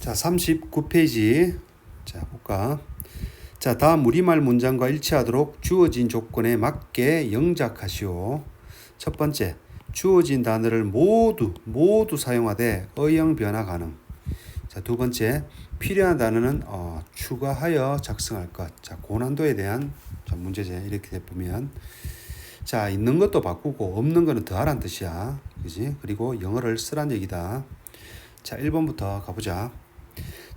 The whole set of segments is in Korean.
자, 39페이지. 자, 볼까? 자, 다음 우리말 문장과 일치하도록 주어진 조건에 맞게 영작하시오. 첫 번째, 주어진 단어를 모두 모두 사용하되 어형 변화 가능. 자, 두 번째, 필요한 단어는 어, 추가하여 작성할 것. 자, 고난도에 대한 자, 문제제 이렇게 보면 자, 있는 것도 바꾸고 없는 거는 더하란 뜻이야. 그지? 그리고 영어를 쓰란 얘기다. 자, 1번부터 가보자.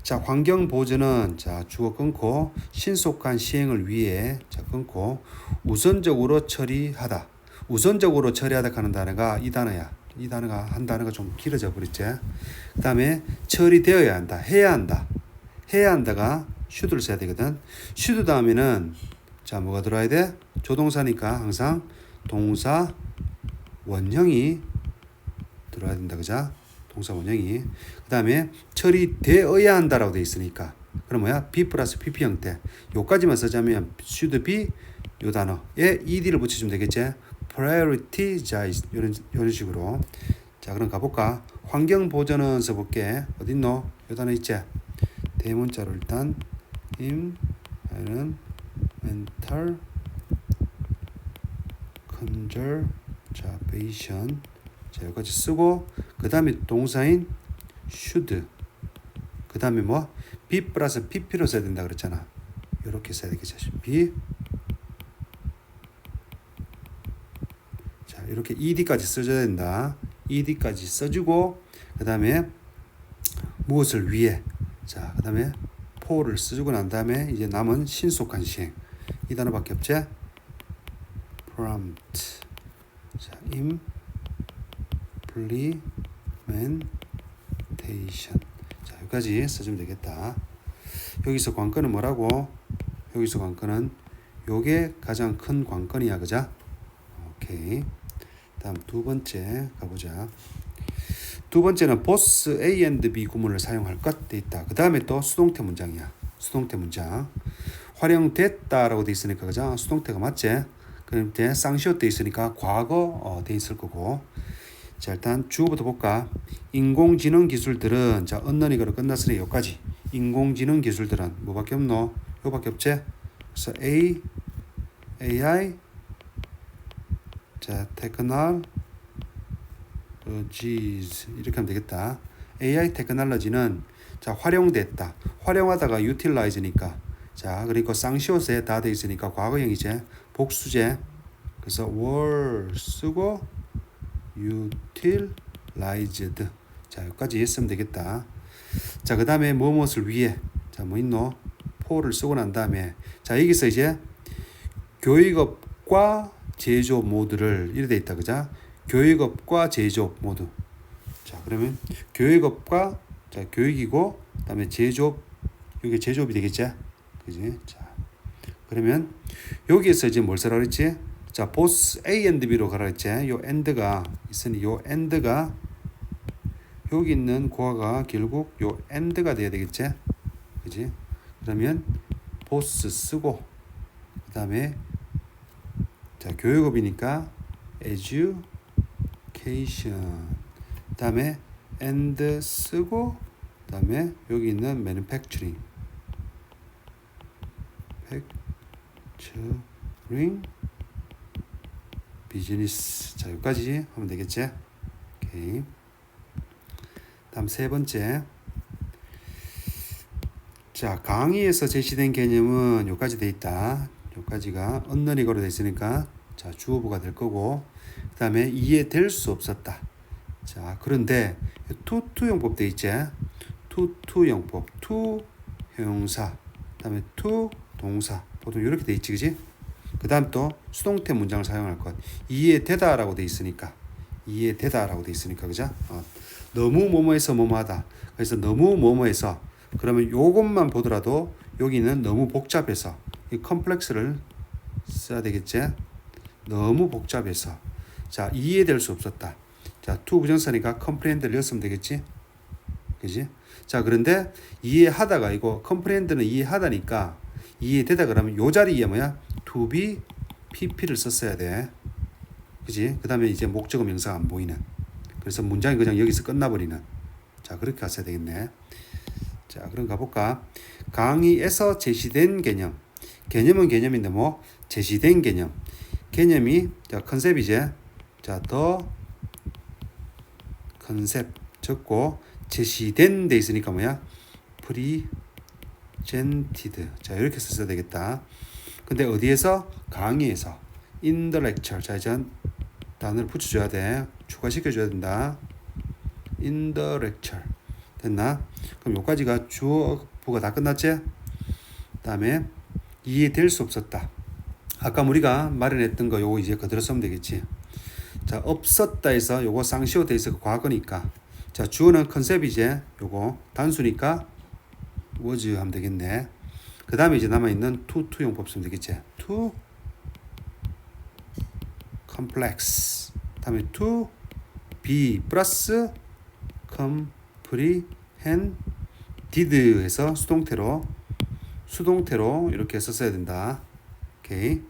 자, 환경 보전은 자, 주어 끊고 신속한 시행을 위해 자, 끊고 우선적으로 처리하다. 우선적으로 처리하다 하는 단어가 이 단어야. 이 단어가 한 단어가 좀 길어져 버렸지. 그다음에 처리되어야 한다. 해야 한다. 해야 한다가 should를 써야 되거든. should 다음에는 자, 뭐가 들어와야 돼? 조동사니까 항상 동사 원형이 들어야 된다. 그죠? 동사 원형이. 그 다음에 처리되어야 한다라고 돼 있으니까. 그럼 뭐야? be 플러스 pp 형태. 요까지만 쓰자면 should be 요 단어에 ed를 붙여주면 되겠지? prioritize 이런 이런 식으로. 자, 그럼 가볼까? 환경 보전은 써볼게. 어딨노? 요 단어 있지? 대문자로 일단 임는 mental conservation 자 여기까지 쓰고 그 다음에 동사인 should. 그 다음에 뭐? be 플러스 pp로 써야 된다 그랬잖아. 이렇게 써야 되겠죠? be. 자 이렇게 ed까지 써줘야 된다. ed까지 써주고 그 다음에 무엇을 위해? 자 그 다음에 for를 써주고 난 다음에 이제 남은 신속한 시행. 이 단어밖에 없지? prompt. 자 implementation 자 여기까지 써주면 되겠다 여기서 관건은 뭐라고 여기서 관건은 요게 가장 큰 관건이야 그자 오케이 다음 두 번째 가보자 두 번째는 보스 A and B 구문을 사용할 것 돼 있다. 그 다음에 또 수동태 문장이야. 수동태 문장. 활용됐다라고 돼 있으니까 그죠? 수동태가 맞지? 그럼 이제 쌍시옷 돼 있으니까 과거 어, 돼 있을 거고. 자 일단 주어부터 볼까? 인공지능 기술들은 자 언너니가로 끝났으니 여기까지. 인공지능 기술들은 뭐밖에 없노? 요밖에 없지? 그래서 A, AI, 자 테크놀 technologies 이렇게 하면 되겠다. AI 테크놀로지는 자 활용됐다. 활용하다가 utilize니까 자 그리고 쌍시옷에 다 돼 있으니까 과거형이제 복수제 그래서 were 쓰고 utilized 자 여기까지 했으면 되겠다. 자 그 다음에 무엇을 위해 자 뭐 있노 for를 쓰고 난 다음에 자 여기서 이제 교육업과 제조 모드를 이래 돼 있다 그자 교육업과 제조업 모두. 자, 그러면 교육업과 자, 교육이고 그 다음에 제조업 이게 제조업이 되겠지? 그지? 자. 그러면 여기에서 이제 뭘 쓰라 그랬지? 자, 보스 A and B로 가라 했지? 요 and가 있으니 요 and가 여기 있는 고아가 결국 요 and가 돼야 되겠지? 그지? 그러면 보스 쓰고 그다음에 자, 교육업이니까 edu education 다음에 and 쓰고 다음에 여기 있는 manufacturing manufacturing 비즈니스 자 여기까지 하면 되겠지 오케이 다음 세 번째 자 강의에서 제시된 개념은 여기까지 돼 있다 여기까지가 언너리거로 돼 있으니까 자 주어부가 될 거고 그 다음에 이해될 수 없었다. 자, 그런데 투투용법 돼 있지? 투투용법, 투 형용사, 그 다음에 투 동사 보통 이렇게 돼 있지, 그지? 그 다음 또 수동태 문장을 사용할 것. 이해되다라고 돼 있으니까. 이해되다라고 돼 있으니까, 그죠? 어, 너무 뭐뭐해서 뭐뭐하다. 그래서 너무 뭐뭐해서 그러면 요것만 보더라도 여기는 너무 복잡해서 이 컴플렉스를 써야 되겠지? 너무 복잡해서 자, 이해될 수 없었다. 자, 투 부정사니까 컴프렌드를 넣었으면 되겠지? 그지? 자, 그런데 이해하다가 이거 컴프렌드는 이해하다니까 이해되다 그러면 요 자리에 뭐야? to be pp를 썼어야 돼. 그지? 그 다음에 이제 목적어 명사가 안 보이는. 그래서 문장이 그냥 여기서 끝나버리는. 자, 그렇게 하셔야 되겠네. 자, 그럼 가볼까? 강의에서 제시된 개념. 개념은 개념인데 뭐 제시된 개념. 개념이 자 컨셉이제. 자, 더 컨셉 적고 제시된 돼 있으니까 뭐야? Presented. 자, 이렇게 썼어야 되겠다. 근데 어디에서? 강의에서. lecture. 자, 이제 단어를 붙여줘야 돼. 추가시켜줘야 된다. lecture. 됐나? 그럼 여기까지가 주어부가 다 끝났지? 다음에 이해될 수 없었다. 아까 우리가 마련했던 거 요거 이제 그대로 쓰면 되겠지. 자, 없었다 해서 요거 쌍시오 돼 있어 과거니까. 자, 주어는 컨셉이제. 요거 단수니까 was 하면 되겠네. 그 다음에 이제 남아있는 to, to 용법 쓰면 되겠지. to complex. 다음에 to be 플러스 comprehend did 해서 수동태로 수동태로 이렇게 썼어야 된다. 오케이.